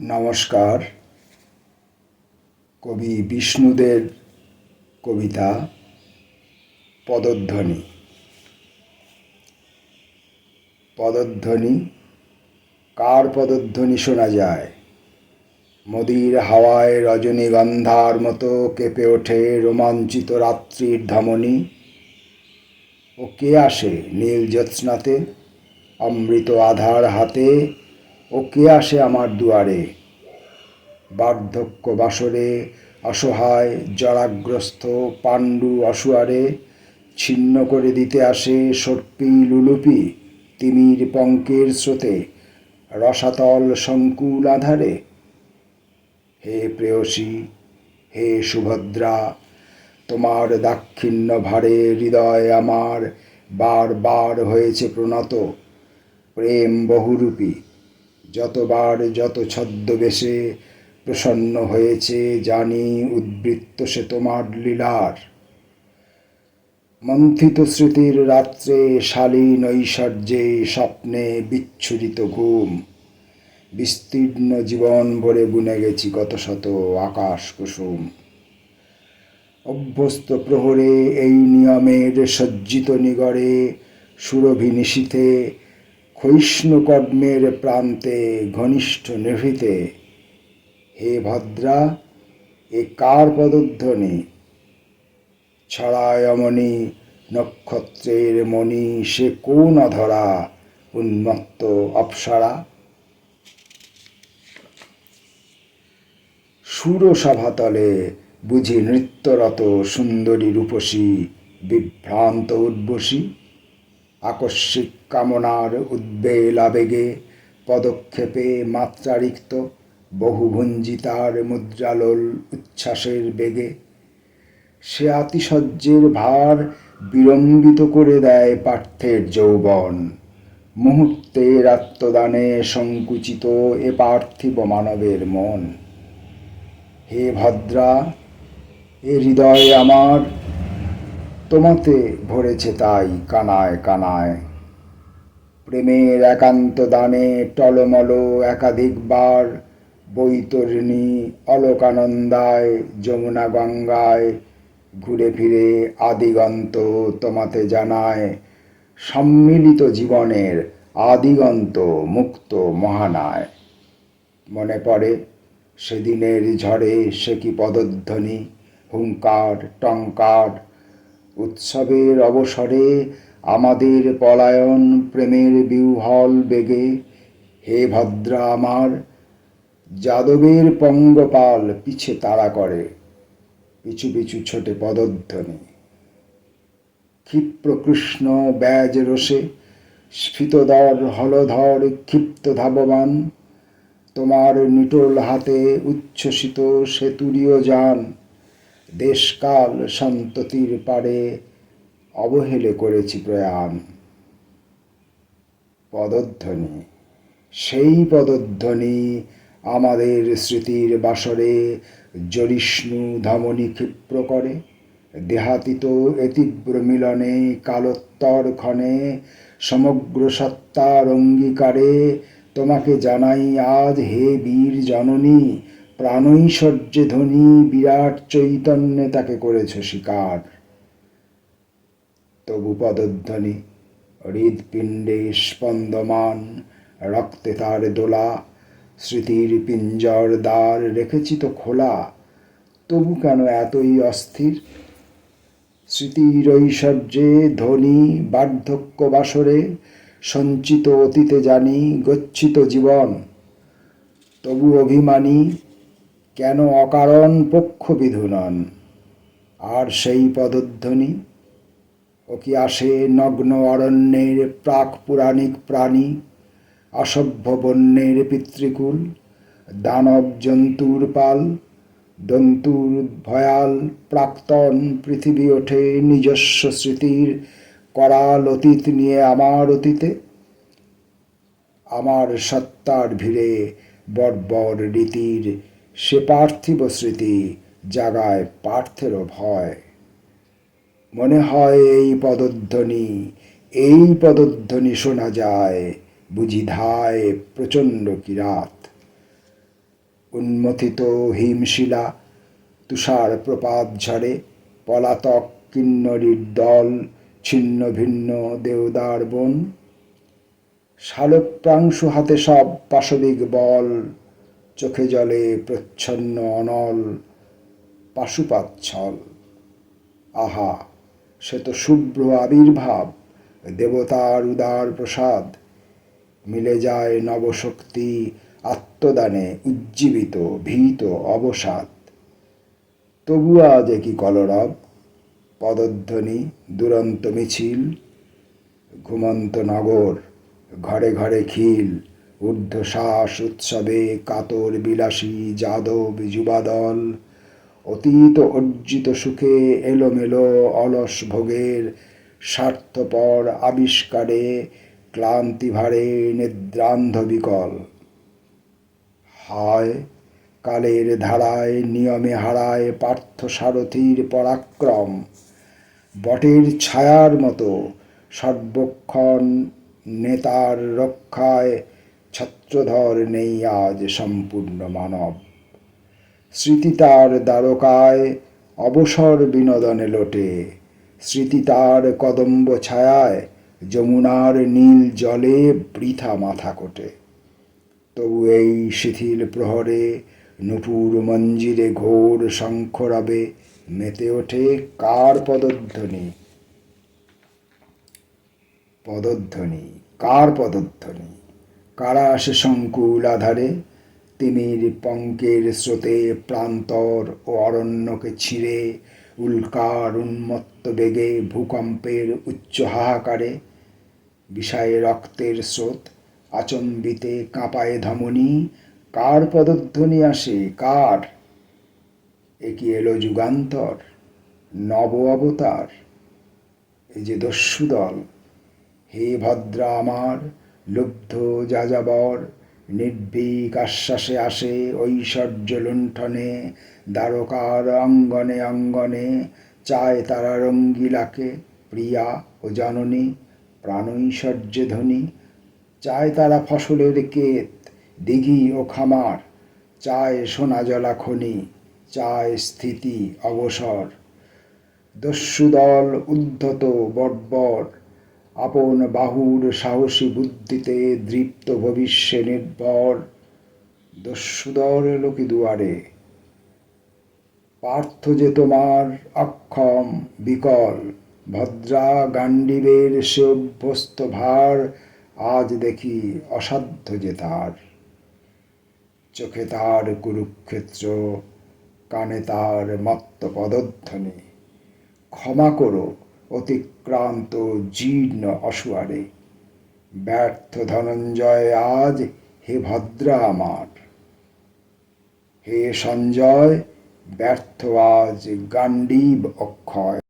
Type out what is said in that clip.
নমস্কার। কবি বিষ্ণুদের কবিতা পদধ্বনি। পদধ্বনি, কার পদধ্বনি শোনা যায়? নদীর হাওয়ায় রজনীগন্ধার মতো কেঁপে ওঠে রোমাঞ্চিত রাত্রির ধমনী। ও কে আসে নীল জ্যোৎস্নাতে? অমৃত আধার হাতে ও কে আসে আমার দুয়ারে? বার্ধক্য বাসরে, অসহায়, জরাগ্রস্ত, পাণ্ডু অসুয়ারে, ছিন্ন করে দিতে আসে সর্পি লুলুপি, তিমির পঙ্কের স্রোতে, রসাতল সংকুল আধারে। হে প্রেয়সী, হে সুভদ্রা, তোমার দাক্ষিণ্য ভারে হৃদয় আমার বার বার হয়েছে প্রণত, প্রেম বহুরূপী। যতবার যত ছদ্মবেশে প্রসন্ন হয়েছে, জানি উদ্বৃত্ত সে তোমার লীলার। মন্থিত স্মৃতির রাত্রে শালীন ঐশ্বর্যে স্বপ্নে বিচ্ছুরিত ঘুম। বিস্তীর্ণ জীবন ভরে বুনে গেছি কত শত আকাশ কুসুম। অভ্যস্ত প্রহরে এই নিয়মের সজ্জিত নিগড়ে সুরভি নিশীথে ক্ষয়িষ্ণু কর্মের প্রান্তে ঘনিষ্ঠ নিভৃতে, হে ভদ্রা, এ কার পদধ্বনি? ছড়ায় অমনি নক্ষত্রের মণি, সে কোন অধরা উন্মত্ত অপ্সরা? সুরসভাতলে বুঝি নৃত্যরত সুন্দরী রূপসী বিভ্রান্ত উদ্বসী আকস্মিক কামনার উদ্বেল আবেগে পদক্ষেপে মাত্রারিক্ত বহুভঞ্জিতার মুদ্রালোল উচ্ছ্বাসের বেগে সে আতিশয্যের ভার বিলম্বিত করে দেয় পার্থের যৌবন। মুহূর্তের আত্মদানে সংকুচিত এ পার্থিব মানবের মন। হে ভদ্রা, এ হৃদয় আমার, তোমাতে ভরেছে তাই কানায় কানায়। প্রেমের একান্ত দানে টলমল একাধিকবার বৈতরণী অলোকানন্দায় যমুনা গঙ্গায় ঘুরে ফিরে আদিগন্ত তোমাতে জানায় সম্মিলিত জীবনের আদিগন্ত মুক্ত মহানায়। মনে পড়ে সেদিনের ঝড়ে সে কি পদধ্বনি, হুঙ্কার, টঙ্কার, উৎসবের অবসরে আমাদের পলায়ন প্রেমের বিউহল বেগে। হে ভদ্রা আমার, যাদবের পঙ্গপাল পিছে তাড়া করে। পিছু পিছু ছোটে পদধ্বনি। ক্ষিপ্র কৃষ্ণ ব্যাজ রসে স্ফীতদর হলধর ক্ষিপ্ত ধাবমান তোমার নিটোল হাতে উচ্ছ্বসিত সেতুরীয় যান। দেশকাল সন্ততির পারে অবহেলে করেছি প্রয়াণ। পদধ্বনি, সেই পদধ্বনি আমাদের স্মৃতির বাসরে জরিষ্ণু ধমনী ক্ষিপ্র করে দেহাতীত এতীব্র মিলনে কালোত্তর ক্ষণে, সমগ্র সত্তার অঙ্গীকারে তোমাকে জানাই আজ হে বীর জননী, প্রাণৈশ্বর্যে ধ্বনি বিরাট চৈতন্যে তাকে করেছ শিকার। তবু পদধ্বনি হৃদপিণ্ডে স্পন্দমান, রক্তে তার দোলা, স্মৃতির পিঞ্জর দ্বার রেখেছি তো খোলা, তবু কেন এতই অস্থির? স্মৃতির ঐশ্বর্যে ধ্বনি বার্ধক্য বাসরে, সঞ্চিত অতীতে জানি গচ্ছিত জীবন, তবু অভিমানী কেন অকারণ পক্ষ বিধুনন? আর সেই পদধ্বনি ও কি আসে নগ্ন অরণ্যের প্রাক পুরাণিক প্রাণী, অসভ্য বন্যের পিতৃকুল, দানব জন্তুর পাল, দন্তুর ভয়াল প্রাক্তন পৃথিবী ওঠে নিজস্ব স্মৃতির করাল অতীত নিয়ে আমার অতীতে। আমার সত্তার ভিড়ে বর্বর রীতির সে পার্থিব স্মৃতি জাগায় পার্থেরও ভয়। মনে হয় এই পদধ্বনি এই পদধ্বনি শোনা যায়, বুঝি ধায় প্রচণ্ড কিরাত। উন্মথিত হিমশিলা তুষার প্রপাত ঝরে, পলাতক কিন্নরীর দল ছিন্ন ভিন্ন দেওদার বন। শালপ্রাংশু হাতে সব পাশবিক বল, চোখে জলে প্রচ্ছন্ন অনল পাশুপাচ্ছল। আহা! সে তো শুভ্র আবির্ভাব, দেবতার উদার প্রসাদ। মিলে যায় নবশক্তি আত্মদানে উজ্জীবিত, ভীত, অবসাদ। তবু আজ কি কলরব, পদধ্বনি, দুরন্ত মিছিল, ঘুমন্ত নগর, ঘরে ঘরে খিল, ঊর্ধ্বশ্বাস উৎসবে কাতর বিলাসী যাদব যুবাদল। অতীত অর্জিত সুখে এলোমেলো অলস ভোগের স্বার্থপর আবিষ্কারে ক্লান্তি ভারে নিদ্রান্ধ বিকল। হায়, কালের ধারায় নিয়মে হারায় পার্থ সারথীর পরাক্রম। বটের ছায়ার মতো সর্বক্ষণ নেতার রক্ষায় ছত্রধর নেই আজ সম্পূর্ণ মানব। স্মৃতি তার দ্বারকায় অবসর বিনোদনে লোটে। স্মৃতি তার কদম্ব ছায়ায় যমুনার নীল জলে বৃথা মাথা কোটে। তবু এই শিথিল প্রহরে নুপুর মঞ্জিরে ঘোর শঙ্খরবে মেতে ওঠে কার পদধ্বনি? পদধ্বনি, কার পদধ্বনি? কারা আসে সংকুল আধারে? তিমির পঙ্কের স্রোতে প্রান্তর ও অরণ্যকে ছিঁড়ে উল্কার উন্মত্ত বেগে ভূকম্পের উচ্চ হাহাকারে বিষায়ে রক্তের স্রোত আচম্বিতে কাঁপায়ে ধমনী, কার পদধ্বনি আসে, কার? এ কি এলো যুগান্তর, নব অবতার। এই যে দস্যুদল, হে ভদ্রা আমার, লুব্ধ যাযাবর নির্ভীক আশ্বাসে আসে ঐশ্বর্য লুণ্ঠনে, দ্বারকার অঙ্গনে অঙ্গনে, চায় তারা রঙ্গিলাকে, প্রিয়া ও জননী, প্রাণৈশ্বর্যে ধ্বনি চায় তারা ফসলের কেত, দিঘি ও খামার। চায় সোনা জলা খনি, চায় স্থিতি অবসর। দস্যুদল উদ্ধত বর্বর আপন বাহুর সাহসী বুদ্ধিতে দৃপ্ত ভবিষ্যে নির্ভর। দস্যুদর লোকি দুয়ারে। পার্থ যে তোমার অক্ষম, বিকল। ভদ্রা গান্ডীবের সে অভ্যস্ত ভার আজ দেখি অসাধ্য যে তার। চোখে তার কুরুক্ষেত্র, কানে তার মত্ত পদধ্বনি। ক্ষমা করো অতিক্রান্ত জীর্ণ অসুয়ারে। ব্যর্থ ধনঞ্জয়, আজ হে ভদ্রা আমার। হে সঞ্জয়, ব্যর্থ আজ গান্ডীব অক্ষয়।